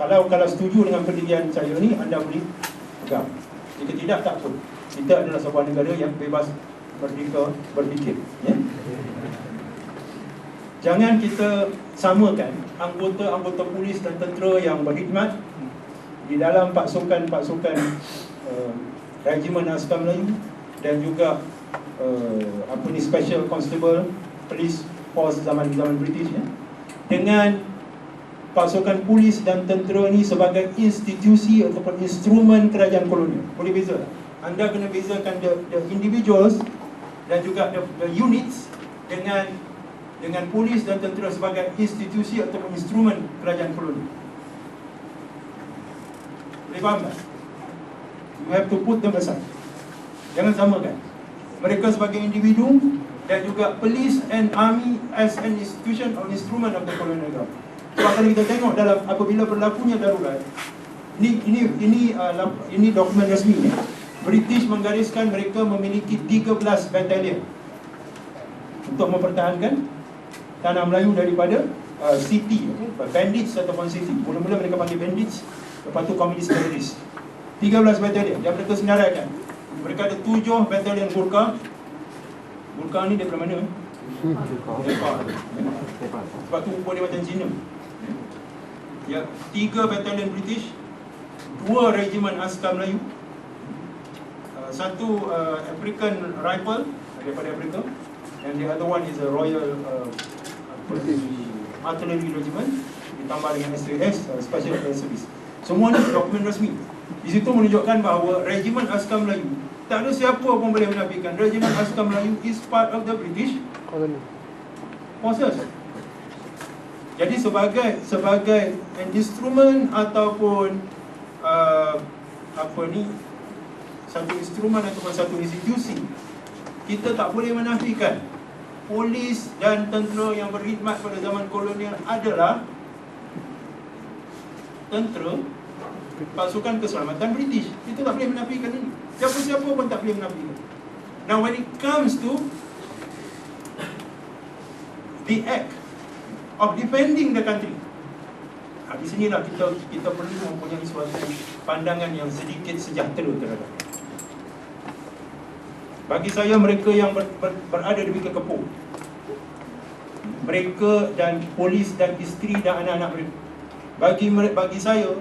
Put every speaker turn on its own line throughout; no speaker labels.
kalau kalau setuju dengan pendirian saya ni anda boleh pegang. Jika tidak tak pun. Kita adalah sebuah negara yang bebas merdeka berfikir, ya. Jangan kita samakan anggota-anggota polis dan tentera yang berkhidmat di dalam pasukan-pasukan uh, regimen askar Melayu dan juga uh, apa ni special constable police force zaman zaman British ya dengan pasukan polis dan tentera ni sebagai institusi ataupun instrumen kerajaan kolonial. Boleh beza? Anda kena bezakan the, the individuals dan juga the, the units dengan dengan polis dan tentera sebagai institusi ataupun instrumen kerajaan kolonial. Boleh faham tak? You have to put them aside. Jangan samakan. Mereka sebagai individu dan juga police and army as an institution or instrument of the colonial government. Sebab kalau kita tengok dalam apabila berlakunya darurat, ini ini ini uh, ini dokumen resmi ni. British menggariskan mereka memiliki 13 batalion untuk mempertahankan tanah Melayu daripada uh, city, bandits ataupun city. Mula-mula mereka panggil bandits, lepas tu komunis teroris. 13 batalion yang mereka senaraikan. Mereka ada 7 batalion Gurkha. Gurkha ni daripada mana? Nepal. Sebab tu rupa dia macam Cina. Ya, tiga batalion British, dua regimen askar Melayu, uh, satu uh, African Rifle daripada Afrika, and the other one is a Royal uh, Artillery Regiment ditambah dengan SAS, uh, Special Air Service. Semua ni dokumen rasmi. Di situ menunjukkan bahawa regimen askar Melayu tak ada siapa pun boleh menafikan regimen askar Melayu is part of the British forces. Jadi sebagai sebagai instrumen ataupun uh, apa ni satu instrumen ataupun satu institusi kita tak boleh menafikan polis dan tentera yang berkhidmat pada zaman kolonial adalah tentera pasukan keselamatan British. Kita tak boleh menafikan ini. Siapa-siapa pun tak boleh menafikan. Now when it comes to the act of defending the country. Ha, di sinilah kita kita perlu mempunyai suatu pandangan yang sedikit sejahtera terhadap. Bagi saya mereka yang ber, ber, berada di Bukit Kepung mereka dan polis dan isteri dan anak-anak mereka bagi bagi saya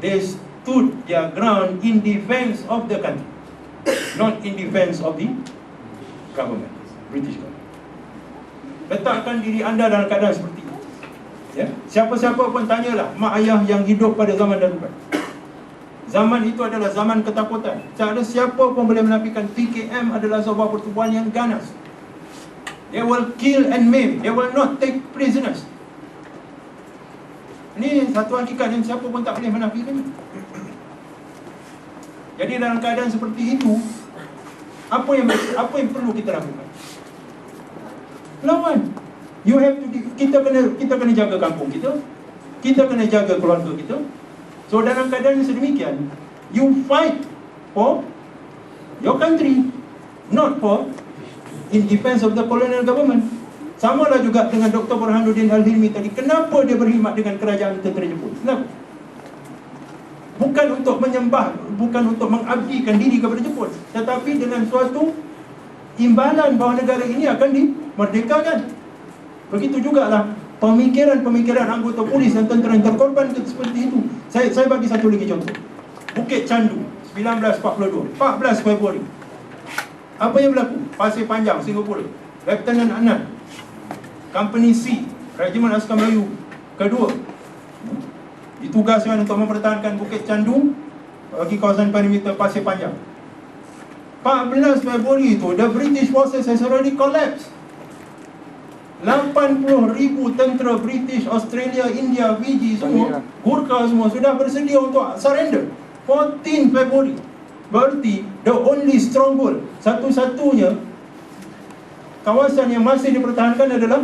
they stood their ground in defense of the country not in defense of the government British government letakkan diri anda dalam keadaan seperti. Ya, siapa-siapa pun tanyalah mak ayah yang hidup pada zaman darurat. Zaman itu adalah zaman ketakutan. Tak ada siapa pun boleh menafikan PKM adalah sebuah pertubuhan yang ganas. They will kill and maim. They will not take prisoners. Ini satu hakikat yang siapa pun tak boleh menafikan. Jadi dalam keadaan seperti itu, apa yang apa yang perlu kita lakukan? lawan. You have to kita kena kita kena jaga kampung kita. Kita kena jaga keluarga kita. So dalam keadaan sedemikian, you fight for your country, not for in defense of the colonial government. Sama lah juga dengan Dr. Burhanuddin Al-Hilmi tadi. Kenapa dia berkhidmat dengan kerajaan tentera Jepun? Kenapa? Bukan untuk menyembah, bukan untuk mengabdikan diri kepada Jepun. Tetapi dengan suatu imbalan bahawa negara ini akan dimerdekakan. Begitu juga lah pemikiran-pemikiran anggota polis dan tentera yang terkorban seperti itu. Saya saya bagi satu lagi contoh. Bukit Candu 1942, 14 Februari. Apa yang berlaku? Pasir Panjang, Singapura. Lieutenant Anand, Company C, Regimen Askar Melayu kedua. Ditugaskan untuk mempertahankan Bukit Candu bagi kawasan perimeter Pasir Panjang. 14 Februari itu, the British forces has already collapsed. 80 ribu tentera British, Australia, India, Fiji semua, Gurkha semua sudah bersedia untuk surrender. 14 Februari. Berarti the only stronghold, satu-satunya kawasan yang masih dipertahankan adalah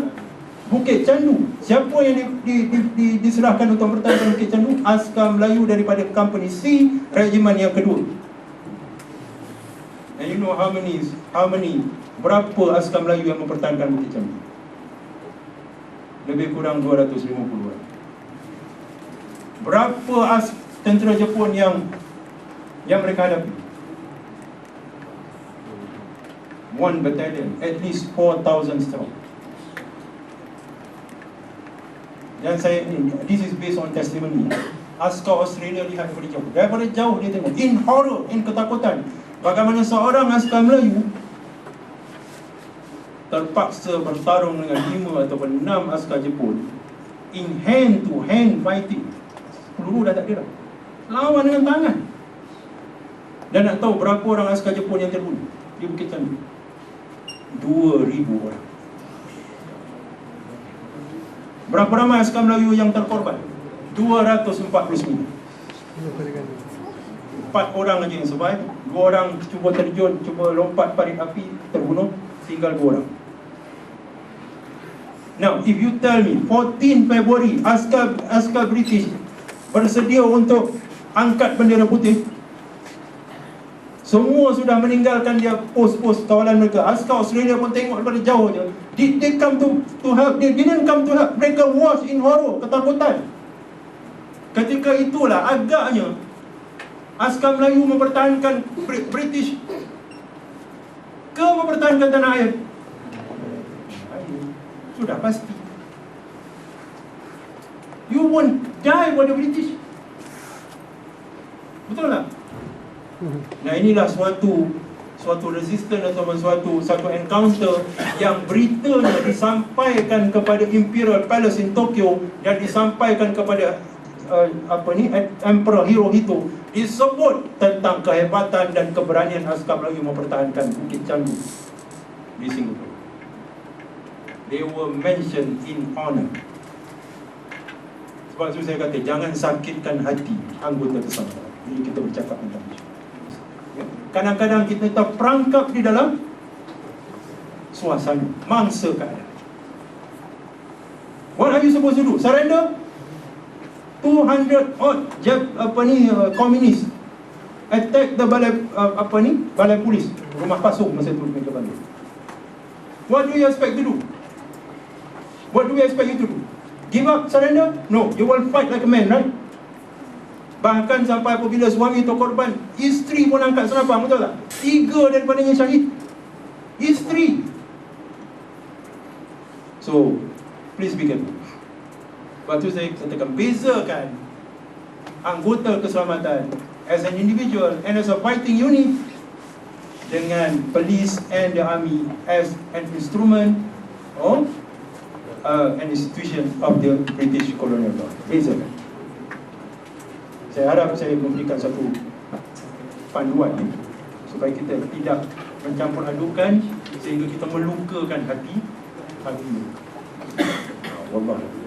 Bukit Candu. Siapa yang di, di, di, di, diserahkan untuk mempertahankan Bukit Candu? Askar Melayu daripada Company C, Regimen yang kedua. And you know how many, how many, berapa askar Melayu yang mempertahankan Bukit Candu? Lebih kurang 250 orang. Berapa as tentera Jepun yang yang mereka hadapi? One battalion, at least 4,000 strong. Dan saya ni, this is based on testimony. Askar Australia lihat daripada jauh. Daripada jauh dia tengok. In horror, in ketakutan. Bagaimana seorang askar Melayu terpaksa bertarung dengan lima ataupun enam askar Jepun in hand to hand fighting. Peluru dah tak ada dah. Lawan dengan tangan. Dan nak tahu berapa orang askar Jepun yang terbunuh di Bukit Chandu? 2,000 orang. Berapa ramai askar Melayu yang terkorban? 249. Empat orang aja yang survive. Dua orang cuba terjun, cuba lompat parit api, terbunuh. Tinggal dua orang. Now, if you tell me 14 February askar askar British bersedia untuk angkat bendera putih, semua sudah meninggalkan dia pos-pos kawalan mereka. Askar Australia pun tengok daripada jauh je. Did they come to to help? They didn't come to help. Mereka was in horror, ketakutan. Ketika itulah agaknya askar Melayu mempertahankan Br- British ke mempertahankan tanah air? Sudah pasti. You won't die for the British. Betul tak? Nah inilah suatu suatu resistance atau suatu satu encounter yang beritanya disampaikan kepada Imperial Palace in Tokyo dan disampaikan kepada uh, apa ni Emperor Hirohito disebut tentang kehebatan dan keberanian askar Melayu mempertahankan Bukit Canggu di Singapura. They were mentioned in honor. Sebab itu saya kata jangan sakitkan hati anggota bersama. Jadi kita bercakap tentang itu. Ya. Kadang-kadang kita terperangkap di dalam suasana, mangsa keadaan. What are you supposed to do? Surrender? 200 odd Jap, apa ni uh, komunis attack the balai uh, apa ni balai polis rumah pasung masa tu mereka bantu. What do you expect to do? What do we expect you to do? Give up, surrender? No, you will fight like a man, right? Bahkan sampai apabila suami itu korban, isteri pun angkat senapang, betul tak? Tiga daripadanya syahid. Isteri. So, please be careful. Lepas tu saya katakan, bezakan anggota keselamatan as an individual and as a fighting unit dengan police and the army as an instrument of uh, an institution of the British colonial law. Bezakan. Saya harap saya memberikan satu panduan ini supaya kita tidak mencampur adukan sehingga kita melukakan hati hati. Wallah.